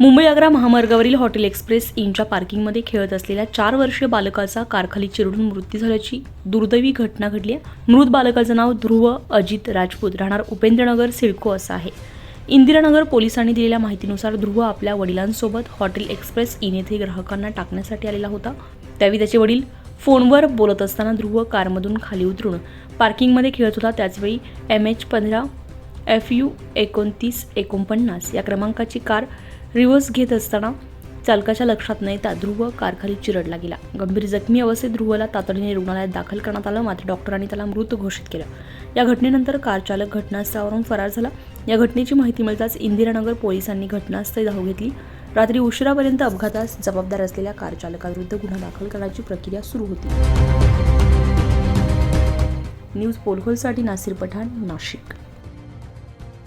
मुंबई आग्रा महामार्गावरील hotel express इनच्या पार्किंगमध्ये खेळत असलेल्या चार वर्षीय बालकाचा कारखाली चिरडून मृत्यू झाल्याची दुर्दैवी घटना घडली आहे. मृत बालकाचं नाव ध्रुव अजित राजपूत. राहणार उपेंद्रनगर सिडको असं आहे. इंदिरानगर पोलिसांनी दिलेल्या माहितीनुसार ध्रुव आपल्या वडिलांसोबत हॉटेल एक्सप्रेस इन येथे ग्राहकांना टाकण्यासाठी आलेला होता. त्यावेळी त्याचे वडील फोनवर बोलत असताना ध्रुव कारमधून खाली उतरून पार्किंगमध्ये खेळत होता. त्याचवेळी एम एच पंधरा एफ यू एकोणतीस एकोणपन्नास या क्रमांकाची कार रिव्हर्स घेत असताना चालकाच्या लक्षात न येता ध्रुव कारखाली चिरडला गेला. गंभीर जखमी अवस्थेत ध्रुवला तातडीने रुग्णालयात दाखल करण्यात आलं मात्र डॉक्टरांनी त्याला मृत घोषित केलं. या घटनेनंतर कार चालक घटनास्थळावरून फरार झाला. या घटनेची माहिती मिळताच इंदिरानगर पोलिसांनी घटनास्थळी धाव घेतली. रात्री उशिरापर्यंत अपघातास जबाबदार असलेल्या कार चालकाविरुद्ध गुन्हा दाखल करण्याची प्रक्रिया सुरू होती. न्यूज पोलखोलसाठी नासिर पठाण नाशिक.